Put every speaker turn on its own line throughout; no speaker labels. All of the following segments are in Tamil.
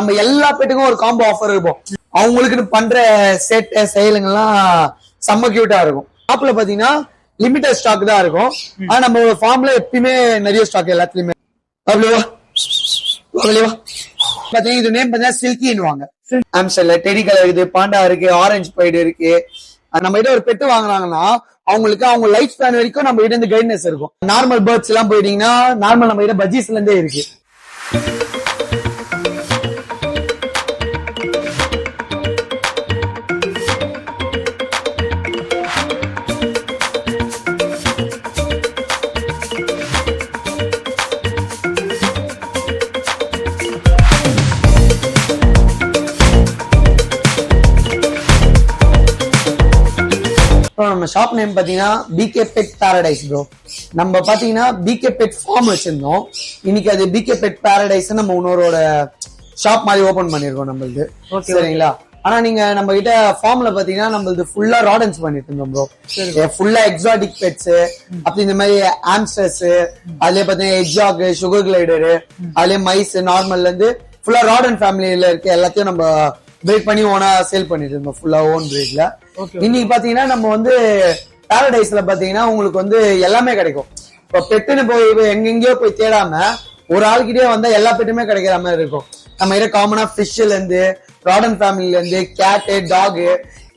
நம்ம எல்லா பெட்டுக்கும் ஒரு காம்போ ஆஃபர் இருக்கும். அவங்களுக்குன்னு பண்ற செட் செயலுங்கெல்லாம் செம்ம கியூட்டா இருக்கும். ஷாப்ல பாத்தீங்கன்னா லிமிடெட் ஸ்டாக் தான் இருக்கும். ஆனா நம்ம ஃபார்ம்ல எப்பயுமே நிறைய ஸ்டாக் எல்லாத்துலயுமே. அவ்வளோவா அவ்வளோவா பாத்தீங்கன்னா இது நேம் பாத்தீங்கன்னா சில்கின்னுவாங்க ஆம்ஸ்டர்ல டெடி கலர் இருக்குது பாண்டா இருக்கு ஆரஞ்சு பைடு இருக்கு. அது நம்ம கிட்ட ஒரு பெட்டு வாங்குனாங்கன்னா அவங்களுக்கு அவங்க லைஃப் ஸ்பேன் வரைக்கும் நம்ம கிட்ட இருந்து கைட்னஸ் இருக்கும். நார்மல் பேர்ட்ஸ் எல்லாம் போயிட்டீங்கன்னா நார்மல் நம்ம கிட்ட பஜ்ஜீஸ்ல இருந்தே இருக்கு. ஷாப் நேம் பாத்தீங்கன்னா பிகே பெட் பாரடைஸ் ப்ரோ நம்ம பாத்தீங்கன்னா பிகே பெட் ஃபார்ம் வச்சிருந்தோம். இன்னைக்கு அது பிகே பெட் பாரடைஸ் நம்ம இன்னொருவோட ஷாப் மாதிரி ஓபன் பண்ணிருக்கோம் நம்மளுக்கு சரிங்களா? ஆனா நீங்க நம்ம கிட்ட ஃபார்ம்ல பாத்தீங்கன்னா நம்மளது ஃபுல்லா ராடன்ஸ் பண்ணிட்டு இருந்தோம் ப்ரோ ஃபுல்லா எக்ஸாட்டிக் பெட்ஸ் அப்படி இந்த மாதிரி ஆம்ஸ்டர்ஸ் அதுலயே பாத்தீங்கன்னா எக்ஸாக் சுகர் கிளைடரு அதுலயே மைஸ் நார்மல்ல இருந்து ஃபுல்லா ராடன் ஃபேமிலியில இருக்க எல்லாத்தையும் நம்ம பிரேக் பண்ணி ஓனா சேல் பண்ணிட்டு இருந்தோம். ஃபுல்லா ஓன் பிரேக்ல இன்னைக்கு பாத்தீங்கன்னா நம்ம வந்து பேரடைஸ்ல பாத்தீங்கன்னா உங்களுக்கு வந்து எல்லாமே கிடைக்கும். இப்ப பெட்டுன்னு போய் எங்கெங்கயோ போய் தேடாம ஒரு ஆள்கிட்டயே வந்தா எல்லா பெட்டுமே கிடைக்கிற மாதிரி இருக்கும். நம்ம கிட்ட காமனா ஃபிஷ்ல இருந்து ராடன் ஃபேமிலில இருந்து கேட்டு dog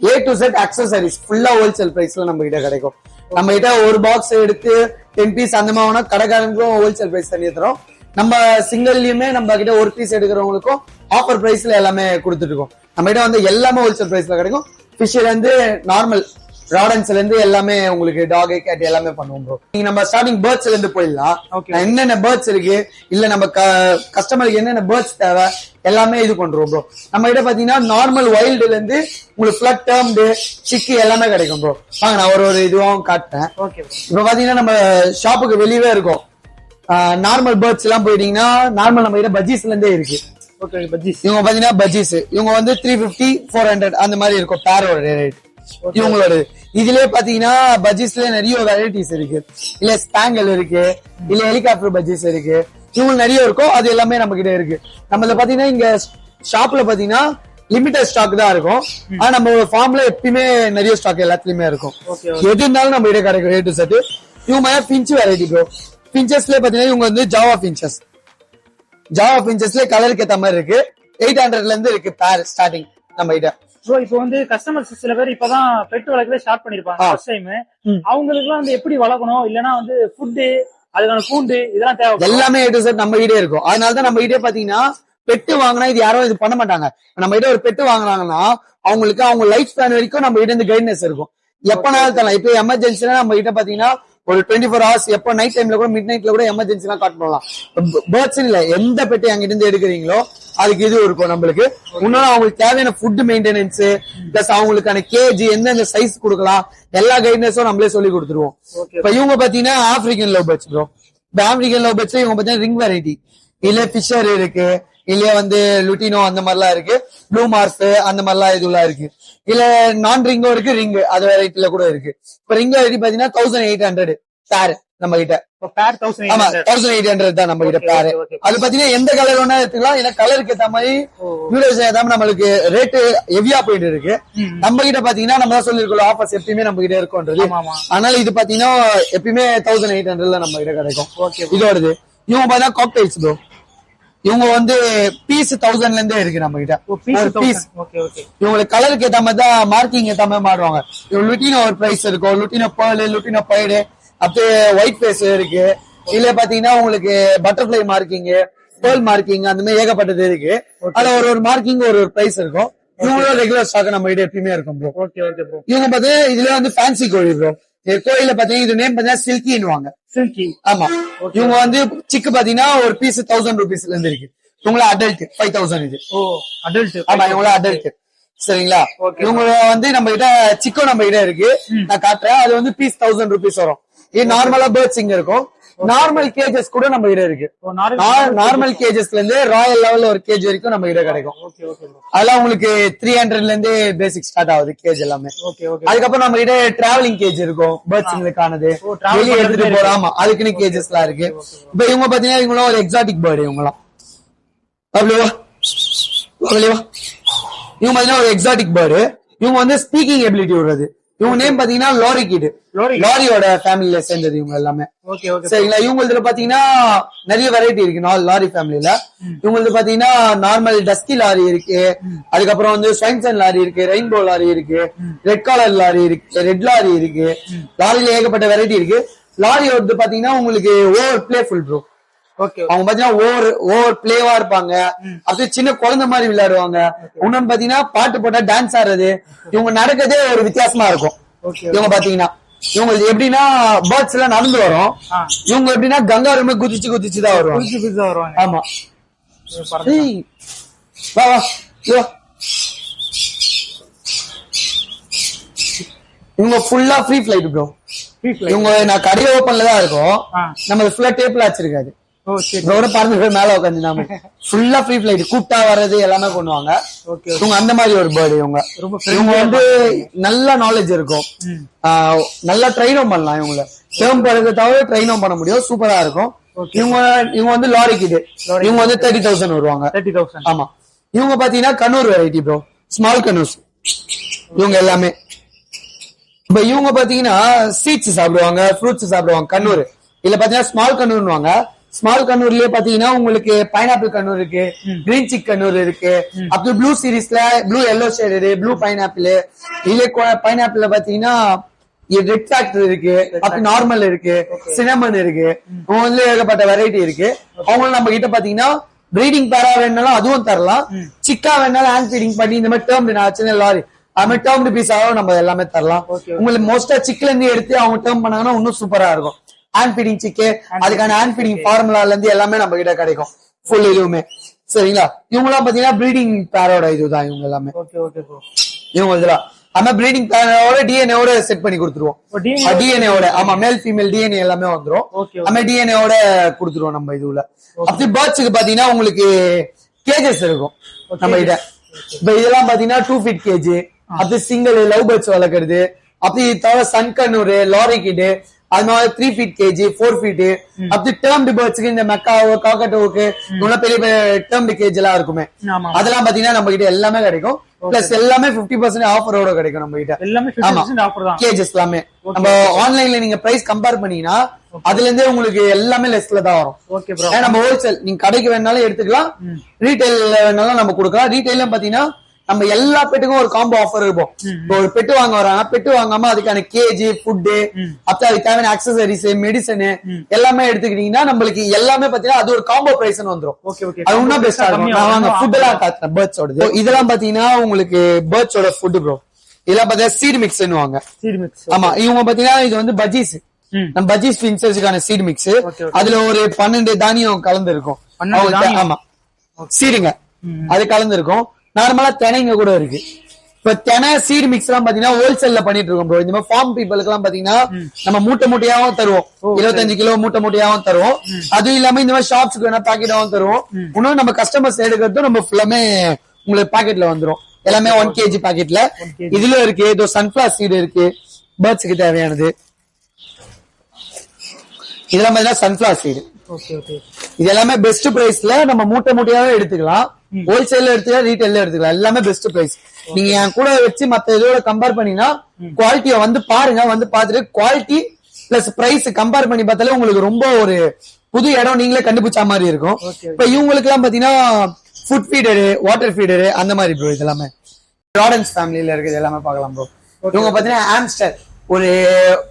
A to Z accessories ஃபுல்லா ஹோல்சேல் பிரைஸ்ல நம்ம கிட்ட கிடைக்கும். நம்ம கிட்ட ஒரு பாக்ஸ் எடுத்து டென் பீஸ் அந்த மாதிரி வேணா கடைக்காரங்களுக்கும் ஹோல்சேல் பிரைஸ் தண்ணி தரோம். நம்ம சிங்கிள்லயுமே நம்ம கிட்ட ஒரு பீஸ் எடுக்கிறவங்களுக்கும் ஆஃபர் பிரைஸ்ல எல்லாமே கொடுத்துட்டு இருக்கோம். நம்ம கிட்ட வந்து எல்லாமே ஹோல்சேல் பிரைஸ்ல கிடைக்கும். ஃபிஷ்ல இருந்து நார்மல் ராடன்ஸ்ல இருந்து எல்லாமே உங்களுக்கு டாக் கேட் எல்லாமே பண்ணுவோம் ப்ரோ நீங்க நம்ம ஸ்டார்டிங் பேர்ட்ஸ்ல இருந்து போயிடலாம். என்னென்ன பேர்ட்ஸ் இருக்கு இல்ல நம்ம கஸ்டமருக்கு என்னென்ன பேர்ட்ஸ் தேவை எல்லாமே இது பண்றோம் ப்ரோ நம்ம கிட்ட பாத்தீங்கன்னா நார்மல் வைல்டுல இருந்து உங்களுக்கு ஃபிளட் டேர்ம்டு சிக்கி எல்லாமே கிடைக்கும் ப்ரோ வாங்க நான் ஒரு ஒரு இதுவும் காட்டுறேன். இப்ப பாத்தீங்கன்னா நம்ம ஷாப்புக்கு வெளியவே இருக்கும். நார்மல் பேர்ட்ஸ் எல்லாம் போயிட்டீங்கன்னா நார்மல் நம்ம கிட்ட பஜ்ஜீஸ்ல இருந்தே இருக்கு. இவங்க பாத்தீங்கன்னா பஜ்ஜீஸ் இவங்க வந்து த்ரீ பிப்டி ஃபோர் ஹண்ட்ரட் அந்த மாதிரி இருக்கும் பேரோட ரேட் இவங்களோட. இதுலயே பாத்தீங்கன்னா பஜ்ஜீஸ்ல நிறைய வெரைட்டிஸ் இருக்கு. இல்ல ஸ்பாங்கல் இருக்கு. இல்ல ஹெலிகாப்டர் பஜ்ஜீஸ் இருக்கு. இவங்க நிறைய இருக்கும். அது எல்லாமே நம்ம கிட்ட இருக்கு. நம்மள பாத்தீங்கன்னா இங்க ஷாப்ல பாத்தீங்கன்னா லிமிடெட் ஸ்டாக் தான் இருக்கும். ஆனா நம்ம ஃபார்ம்ல எப்பயுமே நிறைய ஸ்டாக் எல்லாத்துலயுமே இருக்கும். எது இருந்தாலும் நம்ம கிட்ட கிடைக்கும் ஏ டு செட் இவங்க பிஞ்ச் வெரைட்டி ப்ரோ பிஞ்சஸ்ல பாத்தீங்கன்னா இவங்க வந்து ஜாவா பிஞ்சஸ் ஜாவா பிஞ்சஸ்ல கலருக்கு ஏத்த மாதிரி இருக்கு. எயிட் ஹண்ட்ரட்ல இருந்து இருக்கு பேர் ஸ்டார்டிங் நம்ம கிட்ட
ப்ரோ இப்போ வந்து கஸ்டமர்ஸ் சில பேர் இப்பதான் பெட் வளர்க்கவே ஸ்டார்ட் பண்ணிருப்பாங்க. ஃபர்ஸ்ட் டைம் அவங்களுக்கு எல்லாம் வந்து எப்படி வளர்க்கணும்? இல்லனா வந்து ஃபுட்டு அதுக்கான கூண்டு இதெல்லாம் தேவை.
எல்லாமே ஏ டு செட் நம்ம கிட்டே இருக்கும். அதனால தான் நம்ம கிட்டே பாத்தீங்கன்னா பெட்டு வாங்கினா இது யாரும் இது பண்ண மாட்டாங்க. நம்ம கிட்ட ஒரு பெட்டு வாங்குறாங்கன்னா அவங்களுக்கு அவங்க லைஃப் ஸ்பேன் வரைக்கும் நம்ம கிட்ட இருந்து கைட்னஸ் இருக்கும். எப்பனாலும் தரலாம். இப்போ எமர்ஜென்சினா நம்ம கிட்ட பாத்தீங்கன்னா ஒரு டுவெண்ட்டி ஃபோர் ஹவர்ஸ் எப்போ நைட் டைம்ல கூட மிட் நைட்ல கூட எமர்ஜென்சிலாம் காட் பண்ணலாம். பேர்ட்ஸ் இல்ல எந்த பெட்டு எங்கிட்ட இருந்து எடுக்கிறீங்களோ அதுக்கு இது இருக்கும் நம்மளுக்கு. இன்னொன்று அவங்களுக்கு தேவையான ஃபுட் மெயின்டெனன்ஸ் பிளஸ் அவங்களுக்கான கேஜி எந்தெந்த சைஸ் கொடுக்கலாம் எல்லா கைட்னஸும் நம்மளே சொல்லி கொடுத்துருவோம். இப்ப இவங்க பாத்தீங்கன்னா ஆப்பிரிக்கன் லவ் பேர்ட்ஸ் ப்ரோ இப்ப ஆப்பிரிக்கன் லவ் பேர்ட்ஸ் இவங்க பாத்தீங்கன்னா ரிங் வெரைட்டி இல்ல ஃபிஷர் இருக்கு. இல்ல வந்து லுட்டினோ அந்த மாதிரிலாம் இருக்கு. ப்ளூ மார்க் அந்த மாதிரிலாம் இதுலாம் இருக்கு. இல்ல நான் ரிங்கும் இருக்கு ரிங் அது வெரைட்டில கூட இருக்கு. இப்ப ரிங் வெரைட்டி பாத்தீங்கன்னா தௌசண்ட் எயிட் ஹண்ட்ரட் பேர் நம்ம கிட்ட. ஆமா தௌசண்ட் எயிட் ஹண்ட்ரட் தான் நம்ம கிட்ட பேரு. அது பாத்தீங்கன்னா எந்த கலர் வேணா எடுத்துக்கலாம். ஏன்னா கலருக்கு ஏத்த மாதிரி ஏத்தாம நம்மளுக்கு ரேட்டு ஹெவியா போயிட்டு இருக்கு. நம்ம கிட்ட பாத்தீங்கன்னா நம்ம தான் சொல்லிருக்கோம் ஆஃபர்ஸ் எப்பயுமே நம்ம கிட்ட இருக்கும்ன்றது. அதனால இது பாத்தீங்கன்னா எப்பயுமே தௌசண்ட் எயிட் ஹண்ட்ரட்ல நம்ம கிட்ட கிடைக்கும். இதோடது. இவங்க பாத்தீங்கன்னா காக்டைல்ஸ் இவங்க வந்து பீஸ் தௌசண்ட்ல இருந்தே இருக்கு நம்ம கிட்ட ஒரு பீஸ் இவங்களுக்கு கலருக்கு ஏத்த மாதிரி தான் மார்க்கிங் ஏத்த மாதிரி இவங்க லுட்டினோ ஒரு பிரைஸ் இருக்கும் லுட்டினோ பேர்ல் லுட்டினோ பைடு அப்படியே ஒயிட் ஃபேஸ் இருக்கு. இல்ல பாத்தீங்கன்னா உங்களுக்கு பட்டர்ஃபிளை மார்க்கிங் பேர்ல் மார்க்கிங் அந்த மாதிரி ஏகப்பட்டது இருக்கு. அதுல ஒரு ஒரு மார்க்கிங் ஒரு ஒரு பிரைஸ் இருக்கும். இவங்களோட ரெகுலர் ஸ்டாக் நம்ம கிட்ட எப்பயுமே இருக்கும் ப்ரோ
ஓகே ஓகே ப்ரோ
இவங்க பாத்தீங்கன்னா இதுல வந்து ஃபேன்சி கோழி ப்ரோ கோயில பாத்தீங்கன்னா இது நேம் பாத்தீங்கன்னா சில்கின்னுவாங்க.
சில்கி.
ஆமா. இவங்க வந்து சிக்கு பாத்தீங்கன்னா ஒரு பீஸ் தௌசண்ட் ருபீஸ்ல இருந்து இருக்கு. இவங்கள அடல்ட் ஃபைவ் தௌசண்ட் இது.
ஓ அடல்ட்
ஆமா இவங்கள அடல்ட் சரிங்களா. இவங்க வந்து நம்ம கிட்ட சிக்கோ நம்ம கிட்ட இருக்கு. நான் காட்டுறேன். அது வந்து பீஸ் தௌசண்ட் ருபீஸ் வரும். இது நார்மலா பேர்ட்ஸ் இங்க இருக்கும். நார்மல் கேஜஸ் கூட நம்ம கிட்ட இருக்கு.
நார்மல்
கேஜஸ்ல இருந்து ராயல் லெவல்ல ஒரு கேஜ் வரைக்கும் நம்ம கிட்ட கிடைக்கும். அதெல்லாம் உங்களுக்கு த்ரீ ஹண்ட்ரட்ல இருந்து பேசிக் ஸ்டார்ட் ஆகுது கேஜ் எல்லாமே. அதுக்கப்புறம் நம்ம கிட்ட டிராவலிங் கேஜ் இருக்கும்
travel
வெளியே எடுத்துட்டு ஆமா அதுக்குன்னு கேஜஸ் எல்லாம் இருக்கு. இப்ப இவங்க பாத்தீங்கன்னா இவங்களும் ஒரு எக்ஸாட்டிக் பேர்டு இவங்கலாம் அப்படியா வெளியே வா. இவங்க பாத்தீங்கன்னா ஒரு எக்ஸாட்டிக் பேர்டு இவங்க வந்து ஸ்பீக்கிங் எபிலிட்டி விடுறது இவங்க நேம் பாத்தீங்கன்னா லாரி கிட். லாரியோட ஃபேமிலில சேர்ந்தது இவங்க எல்லாமே.
ஓகே ஓகே
சரிங்களா? இவங்களதுல பாத்தீங்கன்னா நிறைய வெரைட்டி இருக்கு. நாலு லாரி ஃபேமிலில இவங்களது பாத்தீங்கன்னா நார்மல் டஸ்கி லாரி இருக்கு. அதுக்கப்புறம் வந்து ஸ்வைன்சன் லாரி இருக்கு ரெயின்போ லாரி இருக்கு ரெட் கலர் லாரி இருக்கு ரெட் லாரி இருக்கு. லாரியில ஏகப்பட்ட வெரைட்டி இருக்கு. லாரி வந்து பாத்தீங்கன்னா உங்களுக்கு ஓவர் பிளேஃபுல் ப்ரோ அவங்க பாத்தீங்கன்னா ஓவர் ஓவர் பிளேவா இருப்பாங்க. அப்படியே சின்ன குழந்தை மாதிரி விளையாடுவாங்க. இன்னொன்னு பாத்தீங்கன்னா பாட்டு போட்டா டான்ஸ் ஆடுறது. இவங்க நடக்கிறதே ஒரு வித்தியாசமா இருக்கும். இவங்க பாத்தீங்கன்னா இவங்க எப்படின்னா பேர்ட்ஸ் எல்லாம் நடந்து வரும். இவங்க எப்படின்னா கங்காருமே குதிச்சு குதிச்சு தான் வருவாங்க. ஆமா. வா வா வா. இவங்க ஃபுல்லா ஃப்ரீ ஃபிளைட் ப்ரோ. இவங்க நான் கடை ஓப்பன்ல தான் இருக்கோம். நம்ம ஃபுல்லா டேப்ல வச்சிருக்காது. இதோட பறந்து போய் மேல உட்காந்து நாம. ஃபுல்லா ஃப்ரீ ஃபிளைட் கூப்பிட்டா வர்றது எல்லாமே பண்ணுவாங்க. இவங்க அந்த மாதிரி ஒரு பேர்டு இவங்க. இவங்க வந்து நல்ல நாலேஜ் இருக்கும். நல்லா ட்ரைனும் பண்ணலாம் இவங்கள. டேர்ம் பறக்க தவிர ட்ரைனும் பண்ண முடியும். சூப்பரா இருக்கும். இவங்க இவங்க வந்து லாரி கிட் இவங்க வந்து தேர்ட்டி தௌசண்ட் வருவாங்க.
தேர்ட்டி தௌசண்ட்
ஆமா. இவங்க பாத்தீங்கன்னா conure variety bro small conures இவங்க எல்லாமே. இப்ப இவங்க பாத்தீங்கன்னா சீட்ஸ் சாப்பிடுவாங்க ஃப்ரூட்ஸ் சாப்பிடுவாங்க கண்ணூர். இதுல பாத்தீங்கன்னா ஸ்மால் கண்ணூர்னுவாங்க ஸ்மால் கண்ணூர்லயே பாத்தீங்கன்னா உங்களுக்கு பைனாப்பிள் கண்ணூர் இருக்கு கிரீன் சிக் கண்ணூர் இருக்கு. அப்படி ப்ளூ சீரீஸ்ல blue yellow shade blue pineapple இதுல பைனாப்பிள்ல பாத்தீங்கன்னா ரெட் ஃபேக்டர் இருக்கு. அப்படி நார்மல் இருக்கு. சினமன் இருக்கு. அவங்க வந்து ஏகப்பட்ட வெரைட்டி இருக்கு. அவங்க நம்ம கிட்ட பாத்தீங்கன்னா ப்ரீடிங் பேரா வேணாலும் அதுவும் தரலாம். சிக்கா வேணாலும் ஹேண்ட் ஃபீடிங் பண்ணி இந்த மாதிரி டேர்ம் நான் சின்ன லாரி அது மாதிரி டேர்ம் பீஸாவும் நம்ம எல்லாமே தரலாம். உங்களுக்கு மோஸ்டா சிக்ல இருந்து எடுத்து அவங்க டேர்ம் பண்ணாங்கன்னா இன்னும் சூப்பரா இருக்கும். ஹேண்ட் ஃபீடிங் சிக்கு அதுக்கான ஹேண்ட் ஃபீடிங் ஃபார்முலால இருந்து எல்லாமே நம்ம கிட்ட கிடைக்கும். ஃபுல் இதுவுமே. சரிங்களா? இவங்கலாம் பாத்தீங்கன்னா ப்ரீடிங் பேரோட இதுதான் இவங்க எல்லாமே. இவங்க இதெல்லாம் ஆனா ப்ரீடிங் பேரோட டிஎன்ஏவோட செட் பண்ணி கொடுத்துருவோம். டிஎன்ஏவோட ஆமா மேல் ஃபீமேல் டிஎன்ஏ எல்லாமே வந்துரும். நம்ம டிஎன்ஏவோட கொடுத்துருவோம் நம்ம இதுல அப்படி பேர்ட்ஸுக்கு பாத்தீங்கன்னா உங்களுக்கு கேஜஸ் இருக்கும். நம்ம கிட்ட. இப்ப இதெல்லாம் பாத்தீங்கன்னா டூ ஃபீட் கேஜ் அப்படி சிங்கிள் லவ் பேர்ட்ஸ் வளர்க்கறது. அப்படி தவிர சன்கண்ணூர் லாரி கிட்டு அது மாதிரி three feet KG four feet அப்படி டேர்ம்டு பேர்ட்ஸ்க்கு இந்த மெக்காவோ காக்கட்டோவுக்கு இவ்வளவு பெரிய பெரிய டேர்ம்டு கேஜ் எல்லாம் இருக்குமே. அதெல்லாம் பாத்தீங்கன்னா நம்ம கிட்ட எல்லாமே கிடைக்கும். பிளஸ் எல்லாமே 50% பர்சன்ட் ஆஃபரோட கிடைக்கும் நம்ம கிட்ட
எல்லாமே
ஆமா.
50% ஆஃபர் தான்.
கேஜஸ் எல்லாமே. நம்ம ஆன்லைன்ல நீங்க பிரைஸ் கம்பேர் பண்ணீங்கன்னா அதுல இருந்தே உங்களுக்கு எல்லாமே லெஸ்ல தான் வரும்.
ஓகே
நம்ம ஹோல்சேல் நீங்க கடைக்கு வேணாலும் எடுத்துக்கலாம். ரீட்டைல் வேணாலும் நம்ம கொடுக்கலாம். ரீட்டைல்ல பாத்தீங்கன்னா நம்ம எல்லா பெட்டுக்கும் ஒரு காம்போ ஆஃபர் இருக்கும். இப்போ ஒரு பெட்டு வாங்க வராங்க பெட்டு வாங்காம அதுக்கான கேஜி ஃபுட்டு அப்புறம் அதுக்கு தேவையான அக்சசரிஸ் மெடிசன் எல்லாமே எடுத்துக்கிட்டீங்கன்னா நம்மளுக்கு எல்லாமே பாத்தீங்கன்னா அது ஒரு காம்போ பிரைஸ் வந்துரும். அது இன்னும் பெஸ்டா இருக்கும். நான் வாங்க ஃபுட் எல்லாம் காட்டுறேன் பேர்ட்ஸோட இதெல்லாம் பாத்தீங்கன்னா உங்களுக்கு பேர்ட்ஸோட ஃபுட் ப்ரோ இதெல்லாம் பாத்தீங்கன்னா சீட் மிக்ஸ்னு வாங்க.
சீட் மிக்ஸ்
ஆமா இவங்க பாத்தீங்கன்னா இது வந்து பஜ்ஜீஸ். நம்ம பஜ்ஜீஸ் பின்சர்ஸ்க்கான சீட் மிக்ஸ். அதுல ஒரு பன்னெண்டு தானியம் கலந்து இருக்கும்
12
அவங்க தே-
தானியம்.
ஆமா. சீடுங்க. அது கலந்து இருக்கும் நார்மலா தினைங்க கூட இருக்கு. இப்ப தெனை சீட் மிக்ஸ் எல்லாம் பாத்தீங்கன்னா ஹோல்சேல்ல பண்ணிட்டு இருக்கோம் ப்ரோ இந்த மாதிரி ஃபார்ம் பீப்புளுக்கு எல்லாம் பாத்தீங்கன்னா நம்ம மூட்டை மூட்டையாவும் தருவோம். இருபத்தஞ்சு கிலோ மூட்டை மூட்டையாவும் தருவோம். அதுவும் இல்லாம இந்த மாதிரி ஷாப்ஸ்க்கு வேணா பாக்கெட்டாவும் தருவோம். இன்னும் நம்ம கஸ்டமர்ஸ் எடுக்கிறதும் நம்ம ஃபுல்லாமே உங்களுக்கு பாக்கெட்ல வந்துரும். எல்லாமே ஒன் கேஜி பாக்கெட்ல இதுல இருக்கு இதோ சன்ஃபிளவர் சீடு இருக்கு. பேர்ட்ஸுக்கு தேவையானது. இதெல்லாம் பாத்தீங்கன்னா சன்ஃபிளவர் சீடு இது எல்லாமே பெஸ்ட் பிரைஸ்ல நம்ம மூட்டை மூட்டையாவே எடுத்துக்கலாம். ஹோல்சேல்ல எடுத்துக்கலாம் ரீட்டைல்ல எடுத்துக்கலாம். எல்லாமே பெஸ்ட் பிரைஸ் நீங்க என் கூட வச்சு மத்த இதோட கம்பேர் பண்ணீங்கன்னா குவாலிட்டியை வந்து பாருங்க. வந்து பார்த்துட்டு குவாலிட்டி பிளஸ் பிரைஸ் கம்பேர் பண்ணி பார்த்தாலே உங்களுக்கு ரொம்ப ஒரு புது இடம் நீங்களே கண்டுபிடிச்ச மாதிரி இருக்கும். இப்ப இவங்களுக்கு எல்லாம் பாத்தீங்கன்னா ஃபுட் ஃபீடரு வாட்டர் ஃபீடரு அந்த மாதிரி ப்ரோ இது எல்லாமே ராடன்ஸ் ஃபேமிலியில இருக்குது எல்லாமே பார்க்கலாம் ப்ரோ இவங்க பாத்தீங்கன்னா ஆம்ஸ்டர் ஒரு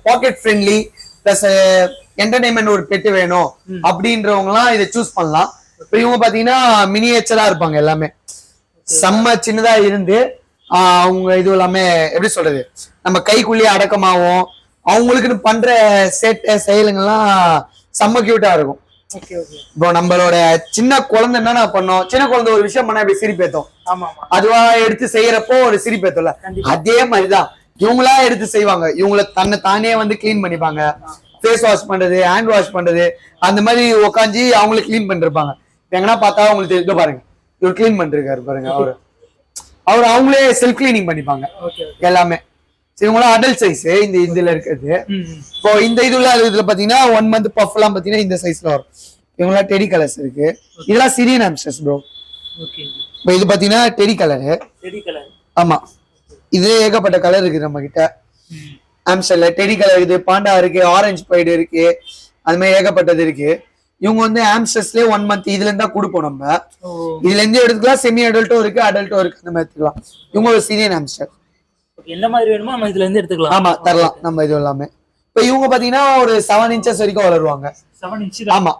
பாக்கெட் ஃப்ரெண்ட்லி பிளஸ் என்டர்டைன்மெண்ட் ஒரு பெட்டு வேணும் அப்படின்றவங்க எல்லாம் இதை சூஸ் பண்ணலாம். இப்போ இவங்க பாத்தீங்கன்னா மினியேச்சரா இருப்பாங்க எல்லாமே. செம்ம சின்னதா இருந்து அவங்க இது எல்லாமே எப்படி சொல்றது நம்ம கைக்குள்ளேயே அடக்கமாவும் அவங்களுக்குன்னு பண்ற சேட்டை செயலுங்கெல்லாம் செம்ம கியூட்டா இருக்கும். இப்போ நம்மளோட சின்ன குழந்தை என்ன பண்ணோம்? சின்ன குழந்தை ஒரு விஷயம் பண்ணா இப்படி சிரிப்பேத்தோம்? அதுவா எடுத்து செய்யறப்போ ஒரு சிரிப்பேத்தோம்ல? அதே மாதிரிதான். இவங்களா எடுத்து செய்வாங்க. இவங்கள தன்னை தானே வந்து க்ளீன் பண்ணிப்பாங்க. ஃபேஸ் வாஷ் பண்றது ஹேண்ட் வாஷ் பண்றது அந்த மாதிரி உட்காந்து அவங்கள க்ளீன் பண்ணிருப்பாங்க. எங்கன்னா பார்த்தா அவங்களுக்கு இதோ பாருங்க. இவர் க்ளீன் பண்ணிருக்காரு பாருங்க. அவரு. அவர் அவங்களே செல்ஃப் கிளீனிங் பண்ணிப்பாங்க. எல்லாமே. சரி, இவங்களாம் அடல்ட் சைஸ் இந்த இதுல இருக்கிறது. இப்போ இந்த இதுல இதுல பாத்தீங்கன்னா ஒன் மந்த் பஃப் எல்லாம் பாத்தீங்கன்னா இந்த சைஸ்ல வரும். இவங்களாம் டெடி கலர்ஸ் இருக்கு. இதெல்லாம் சிரியன் ஆம்ஸ்டர்ஸ் ப்ரோ இப்போ இது பாத்தீங்கன்னா டெடி கலரு
ரெடி கலர்
ஆமா. இது ஏகப்பட்ட கலர் இருக்கு நம்ம கிட்ட ஆம்ஸ்டர்ல டெடி கலர் இருக்குது. பாண்டா இருக்கு. ஆரஞ்சு பைடு இருக்கு. அது மாதிரி ஏகப்பட்டது இருக்கு. இவங்க வந்து ஆம்ஸ்டர்ஸ்லயே ஒன் மந்த் இதுல இருந்தா கொடுப்போம் நம்ம. இதுல இருந்து எடுத்துக்கலாம் செமி அடல்ட்டும் இருக்கு அடல்ட்டும் இருக்கு அந்த மாதிரி எடுத்துக்கலாம். இவங்க ஒரு சீனியர் ஆம்ஸ்டர்
என்ன மாதிரி வேணுமோ நம்ம இதுல இருந்து எடுத்துக்கலாம்.
ஆமா தரலாம் நம்ம இது எல்லாமே. இப்போ இவங்க பாத்தீங்கன்னா ஒரு செவன் இன்ச்சஸ் வரைக்கும் வளருவாங்க.
செவன் இன்ச்
ஆமா.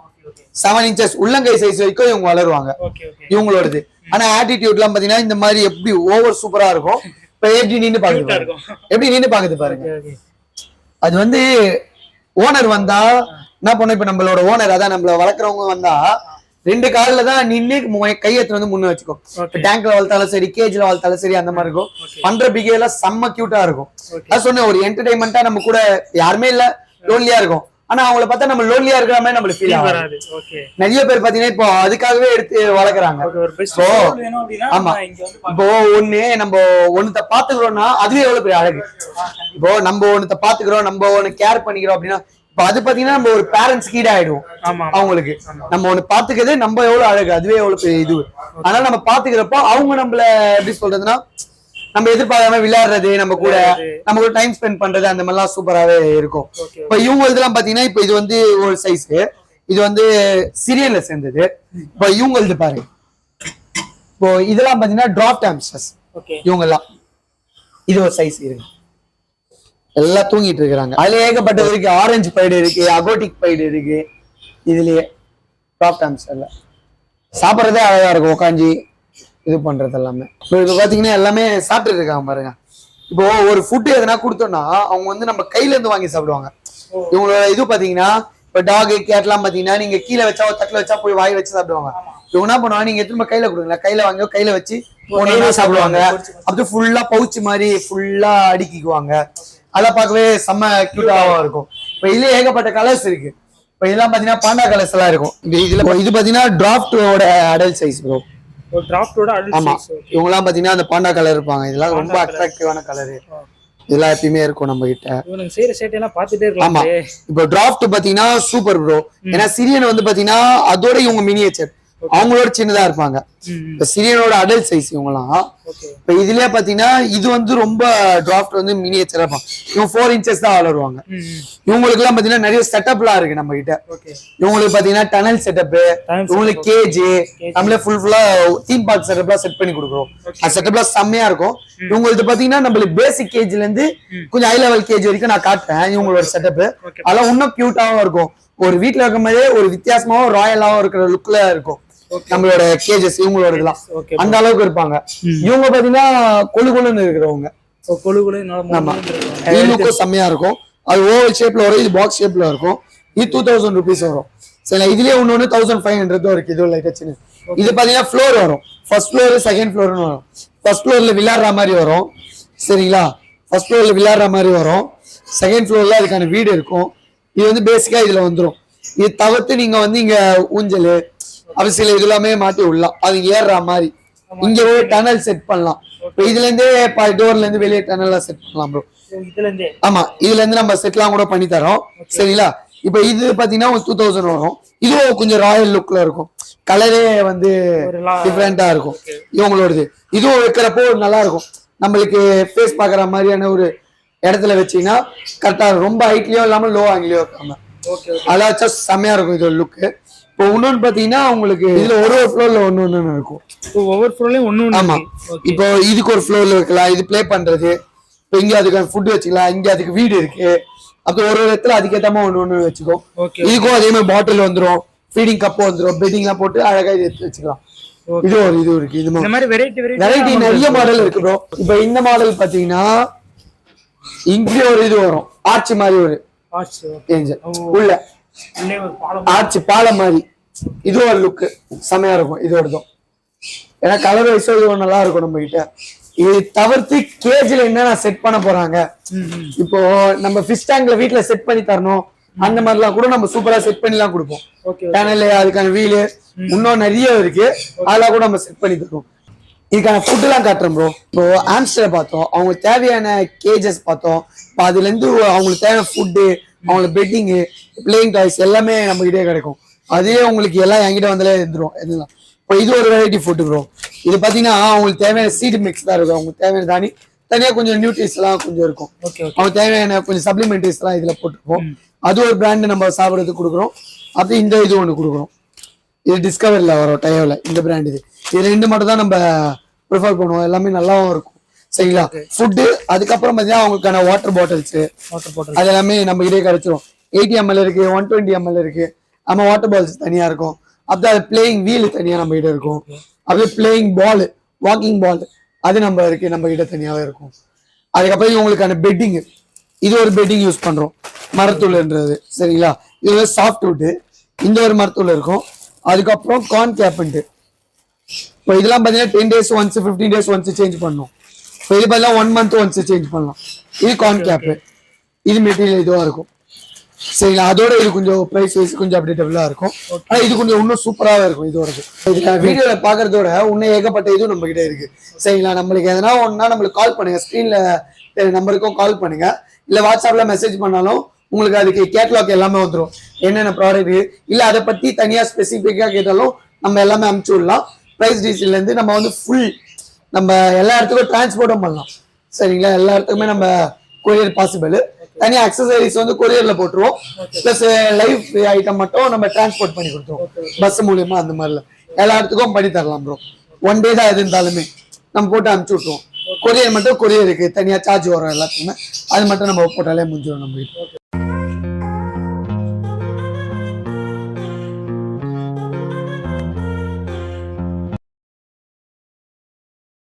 செவன் இன்ச்சஸ் உள்ளங்கை சைஸ் வரைக்கும் இவங்க வளருவாங்க. இவங்களோடது. ஆனா ஆட்டிடியூட்லாம் பாத்தீங்கன்னா இந்த மாதிரி எப்படி ஓவர் சூப்பரா இருக்கும்? இப்ப எப்படி நின்னு பாக்குது எப்படி நின்னு பாக்குது பாருங்க. அது வந்து ஓனர் வந்தா என்ன பண்ணும் இப்ப நம்மளோட ஓனர் அதான் நம்மள வளர்க்குறவங்க வந்தா ரெண்டு கால்ல தான் நின்னு மு- கையெழுத்து வந்து முன்ன வச்சுக்கோ டேங்க்ல வளர்த்தாலும் சரி கேஜ்ல வளர்த்தாலும் சரி அந்த மாதிரி இருக்கும். பண்ற பிகேலாம் செம்ம கியூட்டா இருக்கும். அதான் சொன்னேன் ஒரு என்டர்டைன்மெண்டா நம்ம கூட யாருமே இல்ல லோன்லியா இருக்கும். ஆனா அவங்கள பார்த்தா நம்ம லோன்லியா இருக்கிற மாதிரி நம்மளுக்கு ஃபீல்
ஓகே
நிறைய பேர் பாத்தீங்கன்னா இப்போ அதுக்காகவே எடுத்து வளர்க்குறாங்க. ஆமா. இப்போ ஒண்ணு நம்ம ஒண்ணுத்த பாத்துக்கிறோம்னா அதுவே எவ்வளவு பெரிய அழகு. இப்போ நம்ம ஒண்ணுத்த பாத்துக்கிறோம் நம்ம ஒண்ணு கேர் பண்ணிக்கிறோம் அப்படின்னா இப்போ அது பாத்தீங்கன்னா நம்ம ஒரு பேரண்ட்ஸ் கீட ஆயிடுவோம். அவங்களுக்கு. நம்ம ஒண்ணு பாத்துக்கிறது நம்ம எவ்வளவு அழகு அதுவே எவ்வளவு பெரிய இது. ஆனா நம்ம பாத்துக்கிறப்போ அவங்க நம்மள எப்படி சொல்றதுன்னா நம்ம எதிர்பார்க்காம விளையாடுறது நம்ம கூட நம்ம கூட டைம் ஸ்பெண்ட் பண்றது அந்த மாதிரிலாம் சூப்பராவே இருக்கும். இப்ப இவங்க இதெல்லாம் பாத்தீங்கன்னா இப்ப இது வந்து ஒரு சைஸ் இது வந்து சிரியல்ல சேர்ந்தது. இப்ப இவங்க இது பாருங்க இப்போ இதெல்லாம் பாத்தீங்கன்னா டிராப் ஆம்ஸ்டர்ஸ்
ஓகே
இவங்க எல்லாம் இது ஒரு சைஸ் இருக்கு. எல்லாம் தூங்கிட்டு இருக்கிறாங்க. அதுல ஏகப்பட்டது இருக்கு ஆரஞ்சு பைடு இருக்கு அகோட்டிக் பைடு இருக்கு. இதுலயே டிராப் ஆன்சர்ல சாப்பிட்றதே அழகா இருக்கும் உட்காந்து இது பண்றது எல்லாமே. இப்போ இப்போ பாத்தீங்கன்னா எல்லாமே சாப்பிட்டு இருக்காங்க பாருங்க. இப்போ ஒரு ஃபுட் எதனா கொடுத்தோம்னா அவங்க வந்து நம்ம கையில இருந்து வாங்கி சாப்பிடுவாங்க. இவங்களோட இது பாத்தீங்கன்னா இப்போ டாக் கேட்லாம் பாத்தீங்கன்னா நீங்க கீழே வச்சா ஒரு தட்டுல வச்சா போய் வாய் வச்சு சாப்பிடுவாங்க. இவங்க என்ன பண்ணுவாங்க நீங்க திரும்ப கையில கொடுங்களா கையில வாங்கி கையில வச்சு சாப்பிடுவாங்க. அப்படி ஃபுல்லா பவுச்சு மாதிரி ஃபுல்லா அடுக்கிக்குவாங்க. அதெல்லாம் பார்க்கவே செம்ம கியூட்டாவும் இருக்கும். இப்போ இதுல ஏகப்பட்ட கலர்ஸ் இருக்கு. இப்போ இதெல்லாம் பாத்தீங்கன்னா பாண்டா கலர்ஸ் எல்லாம் இருக்கும். இந்த இதுல இது பாத்தீங்கன்னா டிராஃப்டோட அடல்ட் சைஸ் ப்ரோ
டிராஃப்டோட
ஆமா. இவங்கெல்லாம் பாத்தீங்கன்னா அந்த பாண்டா கலர் இருப்பாங்க. இதெல்லாம் ரொம்ப அட்ராக்டிவான கலர் இதெல்லாம் எப்பயுமே இருக்கும் நம்ம கிட்ட
இவனுக்கு செய்யற
ஆமா. இப்போ டிராஃப்ட் பாத்தீங்கன்னா சூப்பர் ப்ரோ ஏன்னா சிரியன் வந்து பாத்தீங்கன்னா அதோட இவங்க மினியேச்சர் அவங்களோட சின்னதா இருப்பாங்க. இப்ப சிரியனோட அடல்ட் சைஸ் இவங்கலாம். இப்ப இதுலயே பாத்தீங்கன்னா இது வந்து ரொம்ப டிராஃப்ட் வந்து மினியேச்சரா இருப்பாங்க இவங்க ஃபோர் இன்ச்சஸ் தான் வளருவாங்க. இவங்களுக்கு எல்லாம் பாத்தீங்கன்னா நிறைய செட்டப்லாம் இருக்கு நம்ம கிட்ட இவங்களுக்கு பாத்தீங்கன்னா டனல் செட்டப் இவங்களுக்கு கேஜ் நம்மளே ஃபுல் ஃபுல்லா தீம் பார்க் செட்டப்லாம் செட் பண்ணி கொடுக்குறோம். அந்த செட்டப்லாம் செம்மையா இருக்கும். இவங்களுக்கு பாத்தீங்கன்னா நம்மளுக்கு பேசிக் கேஜ்ல இருந்து கொஞ்சம் ஹை லெவல் கேஜ் வரைக்கும் நான் காட்டுறேன் இவங்களோட செட்டப். அதெல்லாம் இன்னும் கியூட்டாவும் இருக்கும். ஒரு வீட்ல இருக்கும் போதே ஒரு வித்தியாசமாவும் ராயலாவும் இருக்கிற லுக்ல இருக்கும். நம்மளோட கேஜஸ் இவங்களோட இதெல்லாம் அந்த அளவுக்கு இருப்பாங்க. இவங்க பாத்தீங்கன்னா கொழு கொழுன்னு இருக்கிறவங்க. லுக்கும் செம்மையா இருக்கும். அது ஓவல் ஷேப்ல வரும் இது பாக்ஸ் ஷேப்ல இருக்கும். இது டூ தௌசண்ட் ருபீஸ் வரும். சரி இதுலயே ஒண்ணு ஒன்று தௌசண்ட் ஃபைவ் ஹண்ட்ரட் இருக்கு இது லைட் சின்ன. இது பாத்தீங்கன்னா ஃப்ளோர் வரும். ஃபர்ஸ்ட் ஃப்ளோர் செகண்ட் ஃப்ளோர்னு வரும். ஃபர்ஸ்ட் ஃப்ளோர்ல விளையாடுற மாதிரி வரும். சரிங்களா? ஃபர்ஸ்ட் ஃப்ளோர்ல விளையாடுற மாதிரி வரும். செகண்ட் ஃப்ளோர்ல அதுக்கான வீடு இருக்கும். இது வந்து பேசிக்கா இதுல வந்துரும். இது தவிர்த்து நீங்க வந்து இங்க ஊஞ்சல் அது சில இது எல்லாமே மாட்டி விடலாம் அது ஏறுற மாதிரி இங்க ஒரு டனல் செட் பண்ணலாம். இப்போ இதுல இருந்தே டோர்ல இருந்து வெளியே டனல்லாம் செட் பண்ணலாம் ப்ரோ ஆமா இதுல இருந்து நம்ம செட்லாம் கூட பண்ணி தரோம். சரிங்களா? இப்போ இது பாத்தீங்கன்னா டூ தௌசண்ட் வரும். இதுவும் கொஞ்சம் ராயல் லுக்ல இருக்கும். கலரே வந்து
ஒரு
டிஃப்ரெண்டா இருக்கும். இவங்களோடது. இதுவும் வைக்கிறப்போ நல்லா இருக்கும். நம்மளுக்கு ஃபேஸ் பாக்குற மாதிரியான ஒரு இடத்துல வச்சீங்கன்னா கரெக்டா ரொம்ப ஹைட்லயோ இல்லாம லோ ஆங்கிலயோ இருக்காம. அதெல்லாம் செம்மையா இருக்கும் இதோட லுக்கு இப்போ இன்னொன்னு பாத்தீங்கன்னா உங்களுக்கு இதுல ஒரு ஒரு ஃப்ளோர்ல ஒன்னு ஒன்னு இருக்கும்.
இப்போ ஒவ்வொரு ஃப்ளோர்லயும் ஒண்ணு ஒண்ணு
ஆமா.
இருக்கு.
இப்போ இதுக்கு ஒரு ஃப்ளோர்ல வைக்கலாம் இது ப்ளே பண்றது. இப்போ இங்க அதுக்கு ஃபுட் வச்சுக்கலாம் இங்க அதுக்கு வீடு இருக்கு. அப்புறம் ஒரு ஒரு இடத்துல அதுக்கேற்ற மாதிரி ஒண்ணு ஒண்ணு வச்சுக்கோ. இதுக்கும் அதே மாதிரி பாட்டில் வந்துரும் ஃபீடிங் கப் வந்துரும் பெட்டிங் எல்லாம் போட்டு அழகா இது எடுத்து வச்சுக்கலாம். இது ஒரு இது இருக்கு. இது
மாதிரி வெரைட்டி வெரைட்டி
நிறைய மாடல் இருக்கு ப்ரோ இப்போ இந்த மாடல் பாத்தீங்கன்னா இங்க ஒரு இது வரும். ஆர்ச்சி மாதிரி ஒரு
ஆச்சு
ஏஞ்சல் உள்ள.
ஒரு பாலம்
மாதிரி. இது ஒரு லுக்கு செமையா இருக்கும். இதோடதும் ஏன்னா கலர் வைஸோ இது நல்லா இருக்கும் நம்ம கிட்ட இது தவிர்த்து கேஜ்ல என்னென்ன செட் பண்ண போறாங்க? இப்போ நம்ம ஃபிஷ் டேங்க்ல வீட்ல செட் பண்ணி தரணும். அந்த மாதிரிலாம் கூட நம்ம சூப்பரா செட் பண்ணிலாம் கொடுப்போம். டேனல் அதுக்கான வீலு இன்னும் நிறைய இருக்கு. அதெல்லாம் கூட நம்ம செட் பண்ணி தருவோம் இதுக்கான ஃபுட் எல்லாம் காட்டுறோம் ப்ரோ இப்போ ஆம்ஸ்டர் பார்த்தோம். அவங்களுக்கு தேவையான கேஜஸ் பார்த்தோம். இப்போ அதுல இருந்து அவங்களுக்கு தேவையான ஃபுட்டு அவங்களுக்கு பெட்டிங்கு பிளேயிங் டாய்ஸ் எல்லாமே நம்ம கிட்டே கிடைக்கும். அதே உங்களுக்கு எல்லாம் என்கிட்ட வந்தாலே இருந்துரும். எல்லாம் இப்போ இது ஒரு வெரைட்டி ஃபுட்டு ப்ரோ இது பார்த்தீங்கன்னா உங்களுக்கு தேவையான சீடு மிக்ஸ் தான் இருக்கும். உங்களுக்கு தேவையான தானி தனியாக கொஞ்சம் நியூட்ரிஸ் எல்லாம் கொஞ்சம் இருக்கும். அவங்க தேவையான கொஞ்சம் சப்ளிமெண்ட்ரிஸ் எல்லாம் இதுல போட்டுருப்போம் அது ஒரு பிராண்ட் நம்ம சாப்பிட்றதுக்கு கொடுக்குறோம். அப்படி இந்த இது ஒன்று கொடுக்குறோம். இது டிஸ்கவரியில் வரும் டயோவில் இந்த பிராண்ட் இது. இது ரெண்டு மட்டும் தான் நம்ம ப்ரிஃபர் பண்ணுவோம். எல்லாமே நல்லாவும் இருக்கும். சரிங்களா? ஃபுட்டு அதுக்கப்புறம் பார்த்தீங்கன்னா அவங்களுக்கான வாட்டர் பாட்டில்ஸ்
வாட்டர் பாட்டில்
அது எல்லாமே நம்ம இதே கிடைச்சிரும். எயிட்டி எம்எல் இருக்கு ஒன் டுவெண்ட்டி எம்எல் இருக்கு. நம்ம வாட்டர் பால்ஸ் தனியா இருக்கும். அப்படியே அது பிளேயிங் வீல் தனியா நம்ம கிட்ட இருக்கும். அப்படியே பிளேயிங் பால் வாக்கிங் பால் அது நம்ம இருக்கு நம்ம கிட்ட தனியாவே இருக்கும். அதுக்கப்புறம் இவங்களுக்கான பெட்டிங் இது ஒரு பெட்டிங் யூஸ் பண்றோம். மரத்தூள்ன்றது. சரிங்களா? இது ஒரு சாஃப்ட் வுட்டு இந்த ஒரு மரத்தூள் இருக்கும். அதுக்கப்புறம் கார்ன் கேப்ன்ட்டு இப்போ இதெல்லாம் பார்த்தீங்கன்னா ten days once fifteen days once change பண்ணணும் இப்போ இது பார்த்தீங்கன்னா ஒன் மந்த் ஒன்ஸ் சேஞ்ச் பண்ணலாம். இது கார்ன் கேப்பு இது மெட்டீரியல் இதுவாக இருக்கும். சரிங்களா? அதோட இது கொஞ்சம் ப்ரைஸ் வைஸ் கொஞ்சம் அப்டேட்டபிளாக இருக்கும். ஆனால் இது கொஞ்சம் இன்னும் சூப்பராகவே இருக்கும் இதோடது இதுல வீடியோவில் பார்க்கறதோட இன்னும் ஏகப்பட்ட இதுவும் நம்ம கிட்ட இருக்கு. சரிங்களா? நம்மளுக்கு எதனா ஒன்றா நம்மளுக்கு கால் பண்ணுங்க. ஸ்க்ரீனில் நம்பருக்கும் கால் பண்ணுங்க. இல்லை வாட்ஸ்அப்பில் மெசேஜ் பண்ணாலும் உங்களுக்கு அதுக்கு கேட்லாக் எல்லாமே வந்துடும் என்னென்ன ப்ராடக்ட் இல்லை அதை பற்றி தனியாக ஸ்பெசிஃபிக்காக கேட்டாலும் நம்ம எல்லாமே அமுச்சு விடலாம். ப்ரைஸ் டீசல்லேருந்து நம்ம வந்து ஃபுல் நம்ம எல்லா இடத்துக்கும் டிரான்ஸ்போர்ட்டும் பண்ணலாம். சரிங்களா? எல்லா இடத்துக்குமே நம்ம கொரியர் பாசிபிள் தனியாக அக்சசரிஸ் வந்து கொரியரில் போட்டுருவோம். ப்ளஸ் லைஃப் ஐட்டம் மட்டும் நம்ம டிரான்ஸ்போர்ட் பண்ணி கொடுத்துருவோம். பஸ் மூலியமா அந்த மாதிரிலாம் எல்லா இடத்துக்கும் பண்ணி தரலாம் ப்ரோ ஒன் டே தான் எது இருந்தாலுமே நம்ம போட்டு அனுப்பிச்சி விட்டுருவோம். கொரியர் மட்டும் கொரியருக்கு தனியாக சார்ஜ் வரும் எல்லாத்துக்குமே. அது மட்டும் நம்ம போட்டாலே முடிஞ்சிடும் நம்ம